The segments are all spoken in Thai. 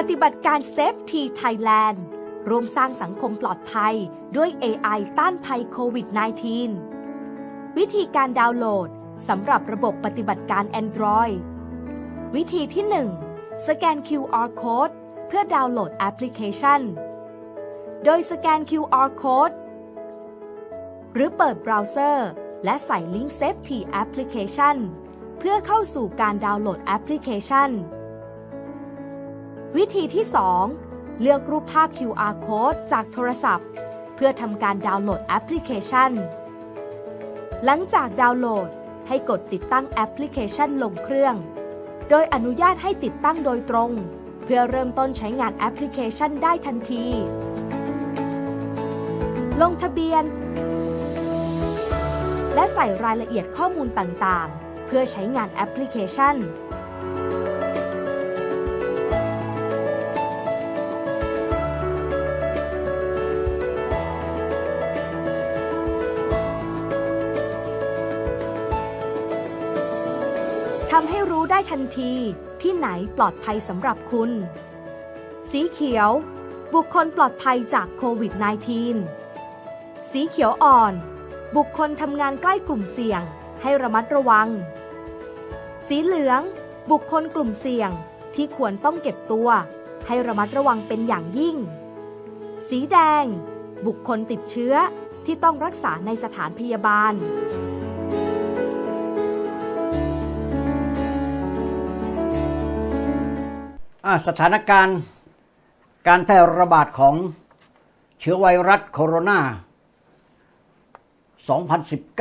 ปฏิบัติการ Safety Thailand ร่วมสร้างสังคมปลอดภัยด้วย AI ต้านภัยโควิด -19 วิธีการดาวน์โหลดสำหรับระบบปฏิบัติการ Android วิธีที่ 1 สแกน QR Code เพื่อดาวน์โหลดแอปพลิเคชัน โดยสแกน QR Code หรือเปิดเบราว์เซอร์ และใส่ลิงก์ Safety Application เพื่อเข้าสู่การดาวน์โหลดแอปพลิเคชัน วิธีที่ 2 เลือกรูปภาพ QR Code จากโทรศัพท์ เพื่อทำการดาวน์โหลดแอปพลิเคชัน หลังจากดาวน์โหลดให้กดติดตั้งแอปพลิเคชันลงเครื่อง โดยอนุญาตให้ติดตั้งโดยตรง เพื่อเริ่มต้นใช้งานแอปพลิเคชันได้ทันที ลงทะเบียน และใส่รายละเอียดข้อมูลต่างๆ เพื่อใช้งานแอปพลิเคชัน ได้ทันทีที่ไหนปลอดภัยสำหรับคุณ สีเขียว บุคคลปลอดภัยจากโควิด -19 สีเขียวอ่อน บุคคลทำงานใกล้กลุ่มเสี่ยง ให้ระมัดระวัง สีเหลือง บุคคลกลุ่มเสี่ยงที่ควรต้องเก็บตัว ให้ระมัดระวังเป็นอย่างยิ่ง สีแดง บุคคลติดเชื้อที่ต้องรักษาในสถานพยาบาล สถานการณ์การแพร่ระบาดของเชื้อไวรัสโคโรนา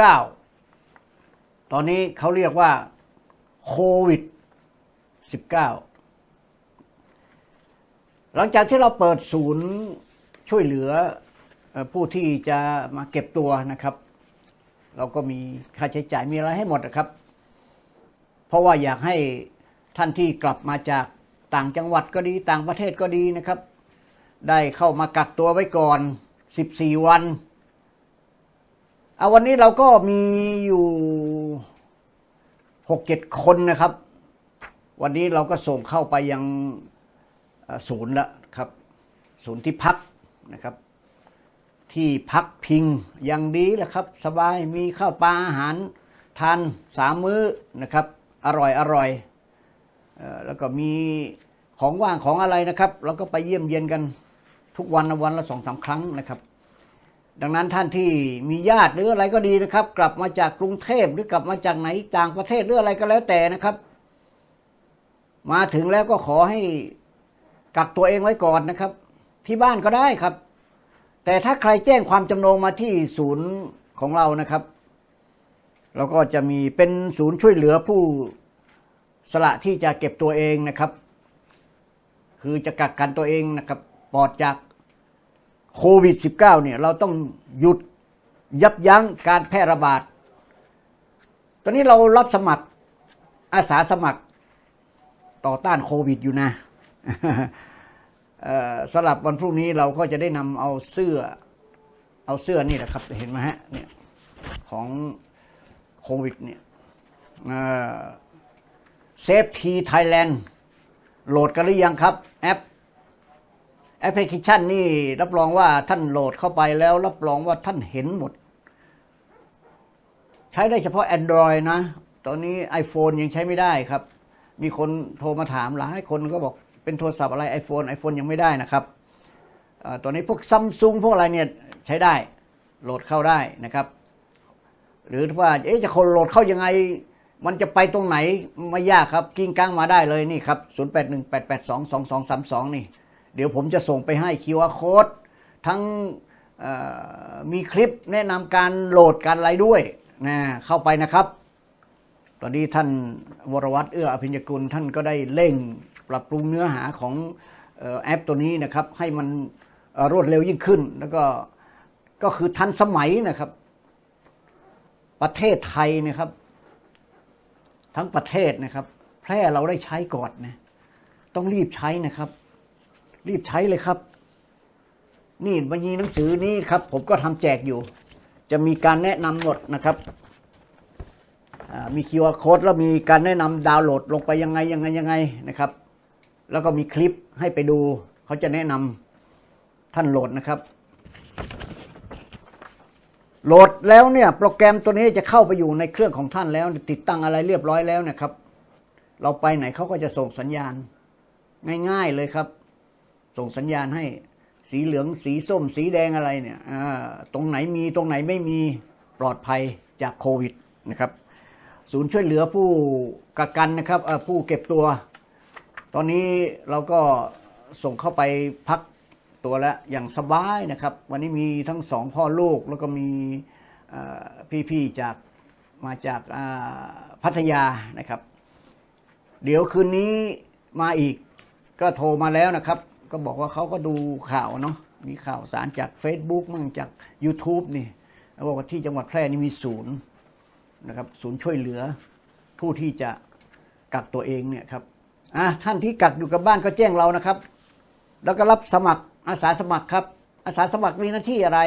2019 ตอนนี้เขาเรียกว่าโควิด 19 หลังจากที่เราเปิดศูนย์ช่วยเหลือผู้ที่จะมาเก็บตัวนะครับ เราก็มีค่าใช้จ่ายมีอะไรให้หมดนะครับ เพราะว่าอยากให้ท่านที่กลับมาจาก ต่างจังหวัดก็ดีต่างประเทศก็ดีนะครับ ได้เข้ามากักตัวไว้ก่อน 14 วันเอาวันนี้เราก็มีอยู่6-7คนนะครับ วันนี้เราก็ส่งเข้าไปยังศูนย์แล้วครับ ศูนย์ที่พักนะครับ ที่พักพิงอย่างดีแหละครับ สบายมีข้าวปลาอาหารทานสามมื้อนะครับ อร่อยอร่อย แล้วก็มีของว่างของอะไรนะครับ เราก็ไปเยี่ยมเยียนกันทุกวันนวันละสองสามครั้งนะครับ ดังนั้นท่านที่มีญาติหรืออะไรก็ดีนะครับ กลับมาจากกรุงเทพหรือกลับมาจากไหนต่างประเทศหรืออะไรก็แล้วแต่นะครับ มาถึงแล้วก็ขอให้กักตัวเองไว้ก่อนนะครับ ที่บ้านก็ได้ครับ แต่ถ้าใครแจ้งความจำนงมาที่ศูนย์ของเรานะครับเราก็จะมีเป็นศูนย์ช่วยเหลือผู้ สละที่จะเก็บตัวเองนะครับ คือจะกักกันตัวเองนะครับปลอดจากโควิด -19 เนี่ยเราต้องหยุดยับยั้งการแพร่ระบาด ตอนนี้เรารับสมัครอาสาสมัครต่อต้านโควิดอยู่นะสำหรับวันพรุ่งนี้เราก็จะได้นำเอาเสื้อ เอาเสื้อนี่แหละครับ เห็นไหมฮะเนี่ยของโควิดเนี่ย เซฟทีไทยแลนด์โหลดกันหรือยังครับแอปแอปพลิเคชันนี่รับรองว่าท่านโหลดเข้าไปแล้ว รับรองว่าท่านเห็นหมด ใช้ได้เฉพาะ Android นะ ตอนนี้ iPhone ยังใช้ไม่ได้ครับ มีคนโทรมาถามหลายคนก็บอกเป็นโทรศัพท์อะไร iPhone iPhone ยังไม่ได้นะครับออตอนนี้พวกซัมซุงพวกอะไรเนี่ยใช้ได้โหลดเข้าได้นะครับ หรือว่าเอ๊ะจะคนโหลดเข้ายังไง มันจะไปตรงไหนไม่ยากครับกิ้งก้างมาได้เลยนี่ครับ 0818822232 นี่ เดี๋ยวผมจะส่งไปให้ QR code ทั้งเอ่อมีคลิปแนะนำการโหลดการอะไรด้วยนะเข้าไปนะครับ ตอนนี้ท่านวรวัตรเอื้ออภิญญกุลท่านก็ได้เร่งปรับปรุงเนื้อหาของออแอปตัวนี้นะครับ ให้มันรวดเร็วยิ่งขึ้น แล้วก็ก็คือทันสมัยนะครับ ประเทศไทยนะครับ ทั้งประเทศนะครับ แพร่เราได้ใช้ก่อนนะต้องรีบใช้นะครับ รีบใช้เลยครับ นี่บัญชีหนังสือนี้ครับ ผมก็ทำแจกอยู่ จะมีการแนะนำหมดนะครับอ่ามี QR code แล้วมีการแนะนำดาวน์โหลดลงไปยังไงยังไงยังไงนะครับ แล้วก็มีคลิปให้ไปดู เขาจะแนะนำท่านโหลดนะครับ โหลดแล้วเนี่ยโปรแกรมตัวนี้จะเข้าไปอยู่ในเครื่องของท่านแล้ว ติดตั้งอะไรเรียบร้อยแล้วนะครับ เราไปไหนเขาก็จะส่งสัญญาณ ง่ายๆเลยครับ ส่งสัญญาณให้สีเหลืองสีส้ม สีแดงอะไรเนี่ยตรงไหนมีตรงไหนไม่มีปลอดภัยจากโควิดนะครับ ศูนย์ช่วยเหลือผู้กักกันนะครับผู้เก็บตัว ตอนนี้เราก็ส่งเข้าไปพัก ตัวแล้วอย่างสบายนะครับ วันนี้มีทั้งสองพ่อลูกแล้วก็มีพี่ๆจากมาจากพัทยานะครับ เดี๋ยวคืนนี้มาอีกก็โทรมาแล้วนะครับ ก็บอกว่าเขาก็ดูข่าวเนาะมีข่าวสารจาก Facebook มั่งจาก YouTube นี่บอกว่าที่จังหวัดแพร่นี่มีศูนย์นะครับศูนย์ช่วยเหลือผู้ที่จะกักตัวเองเนี่ยครับอะท่านที่กักอยู่กับบ้านก็แจ้งเรานะครับ แล้วก็รับสมัคร อาสาสมัครครับ อาสาสมัครมีหน้าที่อะไร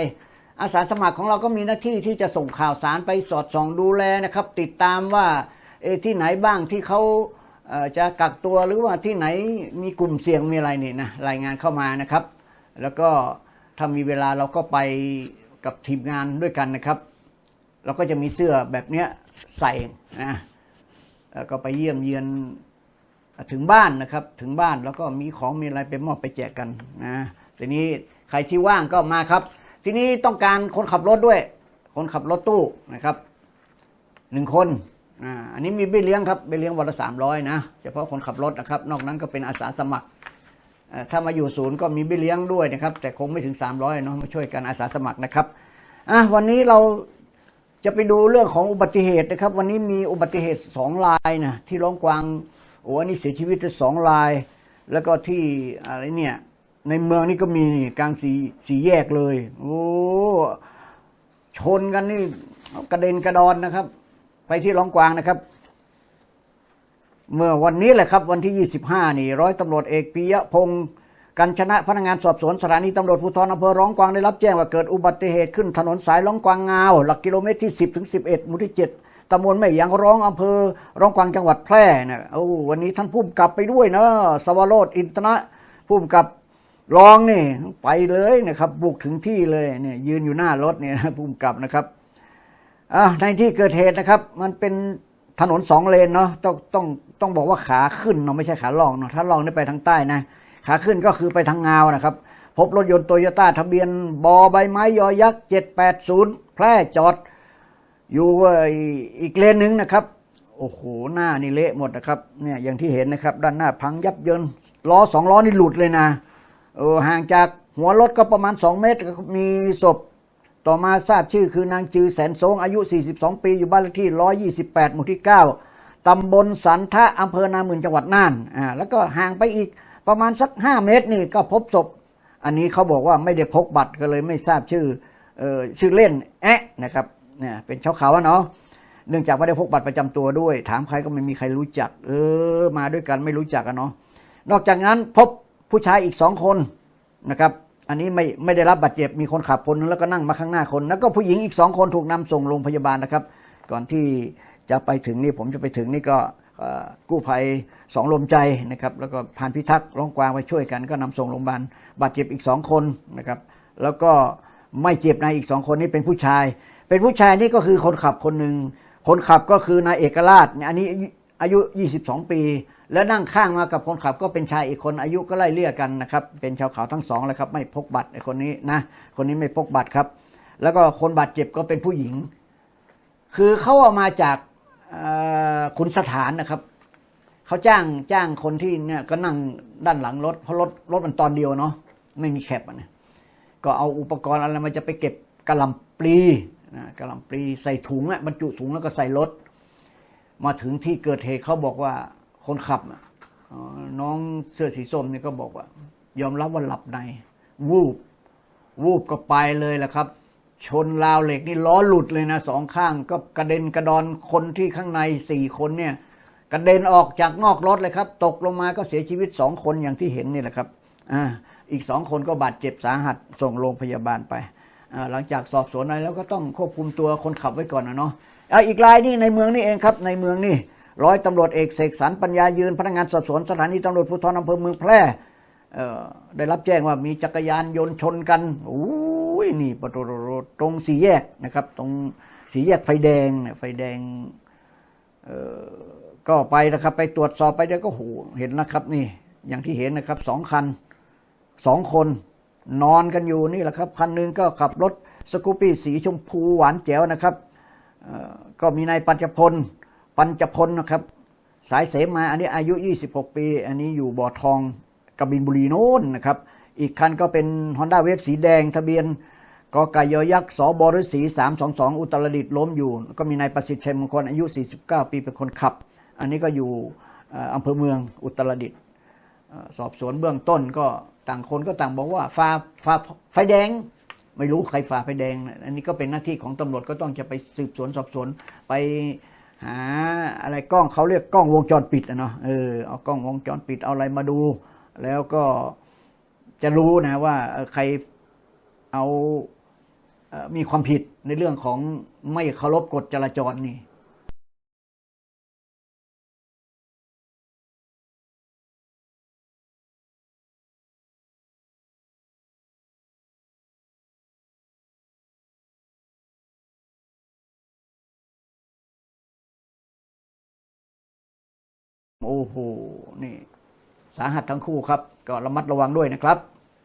อาสาสมัครของเราก็มีหน้าที่ที่จะส่งข่าวสารไปสอดส่องดูแลนะครับ ติดตามว่าเอที่ไหนบ้างที่เขาจะกักตัวหรือว่าที่ไหนมีกลุ่มเสี่ยงมีอะไรนี่นะรายงานเข้ามานะครับ แล้วก็ถ้ามีเวลาเราก็ไปกับทีมงานด้วยกันนะครับ เราก็จะมีเสื้อแบบเนี้ยใส่นะแล้วก็ไปเยี่ยมเยียนถึงบ้านนะครับ ถึงบ้านแล้วก็มีของมีอะไรไปมอบไปแจกกันนะ ทีนี้ใครที่ว่างก็มาครับ ทีนี้ต้องการคนขับรถด้วย คนขับรถตู้นะครับหนึ่งคนอันนี้มีเบี้ยเลี้ยงครับเบี้ยเลี้ยงวันละสามร้อยนะเฉพาะคนขับรถนะครับ นอกนั้นก็เป็นอาสาสมัครถ้ามาอยู่ศูนย์ก็มีเบี้ยเลี้ยงด้วยนะครับ แต่คงไม่ถึง300เนาะมาช่วยกันอาสาสมัครนะครับอะวันนี้เราจะไปดูเรื่องของอุบัติเหตุนะครับ วันนี้มีอุบัติเหตุสองรายนะที่ร้องกวางโอ้อันนี้เสียชีวิตสองราย แล้วก็ที่อะไรเนี่ย ในเมืองนี่ก็มีนี่กลางสีสีแยกเลย โอ้ชนกันนี่กระเด็นกระดอนนะครับ ไปที่ร้องกวางนะครับ เมื่อวันนี้แหละครับ วันที่ 25 นี่ร้อยตำรวจเอกปิยพงศ์กันชนะพนักงานสอบสวนสถานีตำรวจภูธรอำเภอร้องกวางได้รับแจ้งว่าเกิดอุบัติเหตุขึ้นถนนสายร้องกวางงาว หลักกิโลเมตรที่ 10ถึง11หมู่ที่ 7ตำบลแม่ยางร้องอำเภอร้องกวางจังหวัดแพร่นะโอ้วันนี้ท่านผู้กับไปด้วยนะสวโรดอินทนะผู้กับ รองนี่ไปเลยนะครับ บุกถึงที่เลยเนี่ยยืนอยู่หน้ารถเนี่ยนะผู้กำกับนะครับอ่าในที่เกิดเหตุนะครับ มันเป็นถนนสองเลนเนาะต้องต้องต้องบอกว่าขาขึ้นเนาะไม่ใช่ขาล่องเนาะถ้าล่องนี่ไปทางใต้นะขาขึ้นก็คือไปทางงาวนะครับ พบรถยนต์โตโยต้าทะเบียนบอใบไม้ยอยักษ์เจ็ดแปดศูนย์แพร่จอด อยู่อีกเลนหนึ่งนะครับ โอ้โหหน้านี่เละหมดนะครับเนี่ยอย่างที่เห็นนะครับ ด้านหน้าพังยับเยินล้อสองล้อนี่หลุดเลยนะ ออห่างจากหัวรถก็ประมาณ 2 เมตรมีศพ ต่อมาทราบชื่อคือนางจือแสนสงอายุ 42 ปีอยู่บ้านเลขที่ 128 หมู่ที่ 9 ตำบลสันทะอำเภอนามื่นจังหวัดน่านอ่าแล้วก็ห่างไปอีกประมาณสัก 5 เมตรนี่ก็พบศพ อันนี้เขาบอกว่าไม่ได้พกบัตรก็เลยไม่ทราบชื่อเอ่อชื่อเล่นแอะนะครับเนี่ยเป็นชาวเขาเนาะเนื่องจากไม่ได้พกบัตรประจำตัวด้วย ถามใครก็ไม่มีใครรู้จัก เออ มาด้วยกันไม่รู้จักกันเนาะนอกจากนั้นพบ ผู้ชายอีกสองคนนะครับ อันนี้ไม่ไม่ได้รับบาดเจ็บมีคนขับคนนึงแล้วก็นั่งมาข้างหน้าคน แล้วก็ผู้หญิงอีกสองคนถูกนำส่งโรงพยาบาลนะครับ ก่อนที่จะไปถึงนี่ผมจะไปถึงนี่ก็กู้ภัยสองลมใจนะครับ แล้วก็พานพิทักษ์ร้องกวางไปช่วยกัน ก็นำส่งโรงพยาบาลบาดเจ็บอีกสองคนนะครับ แล้วก็ไม่เจ็บนายอีกสองคนนี่เป็นผู้ชาย เป็นผู้ชายนี่ก็คือคนขับคนหนึ่งคนขับก็คือนายเอกราชเนี่ยอันนี้อายุ 22 ปี แล้วนั่งข้างมากับคนขับก็เป็นชายอีกคนอายุก็ไล่เลี่ยกันนะครับ เป็นชาวเขาทั้งสองเลยครับ ไม่พกบัตรไอ้คนนี้นะ คนนี้ไม่พกบัตรครับ แล้วก็คนบาดเจ็บก็เป็นผู้หญิง คือเขาเอามาจากขุนสถานนะครับเขาจ้างจ้างคนที่เนี่ยก็นั่งด้านหลังรถเพราะรถรถมันตอนเดียวเนาะไม่มีแคปอะนะก็เอาอุปกรณ์อะไรมันจะไปเก็บกระลำปลีนะกระลำปลีใส่ถุงอะบรรจุถุงแล้วก็ใส่รถ มาถึงที่เกิดเหตุเขาบอกว่า คนขับน้องเสื้อสีส้มนี่ก็บอกว่า ยอมรับว่าหลับใน วูบ วูบก็ไปเลยแหละครับ ชนราวเหล็กนี่ล้อหลุดเลยนะสองข้างก็กระเด็นกระดอนคนที่ข้างในสี่คนเนี่ย กระเด็นออกจากนอกรถเลยครับ ตกลงมาก็เสียชีวิตสองคนอย่างที่เห็นนี่แหละครับอ่าอีกสองคนก็บาดเจ็บสาหัสส่งโรงพยาบาลไปหลังจากสอบสวนอะไรแล้วก็ต้องควบคุมตัวคนขับไว้ก่อนนะเนาะอ,อีกรายนี่ในเมืองนี่เองครับ ในเมืองนี่ ร้อยตำรวจเอกเสกสรรปัญญายืนพนักงานสอบสวนสถานีตำรวจภูธรอำเภอเมืองแพร่ได้รับแจ้งว่ามีจักรยานยนต์ชนกันโอ้ยนี่ประตโรโรตรงสี่แยกนะครับ ตรงสี่แยกไฟแดงเนี่ยไฟแดงเออก็ไปนะครับ ไปตรวจสอบไปเดี๋ยวก็โหเห็นนะครับ นี่ อย่างที่เห็นนะครับสองคันสองคนนอนกันอยู่นี่แหละครับคันหนึงก็ขับรถสกูปปี้สีชมพูหวานแจ๋วนะครับก็มีนายปัญจพล ปัญจพลนะครับ สายเสมาอันนี้อายุ 26 ปี อันนี้อยู่บ่อทองกบินบุรีโน้นนะครับ อีกคันก็เป็น Honda w a v e สีแดงทะเบียนกไก่ยอยักษ์สบฤษี322 อุตรดิตถ์ล้มอยู่ ก็มีนายประสิทธิ์ชัยมงคลอายุ 49 ปีเป็นคนขับ อันนี้ก็อยู่อำเภอเมืองอุตรดิตถ์สอบสวนเบื้องต้นก็ต่างคนก็ต่างบอกว่าฝ่าฝ่าไฟแดง ไม่รู้ใครฝ่าไฟแดง อันนี้ก็เป็นหน้าที่ของตำรวจก็ต้องจะไปสืบสวนสอบสวนไป หาอะไรกล้องเขาเรียกกล้องวงจรปิดนะเนาะเออเอากล้องวงจรปิดเอาอะไรมาดู แล้วก็จะรู้นะว่าใครเอามีความผิดในเรื่องของไม่เคารพกฎจราจรนี่ โอ้โหนี่ สาหัสทั้งคู่ครับ ก็ระมัดระวังด้วยนะครับ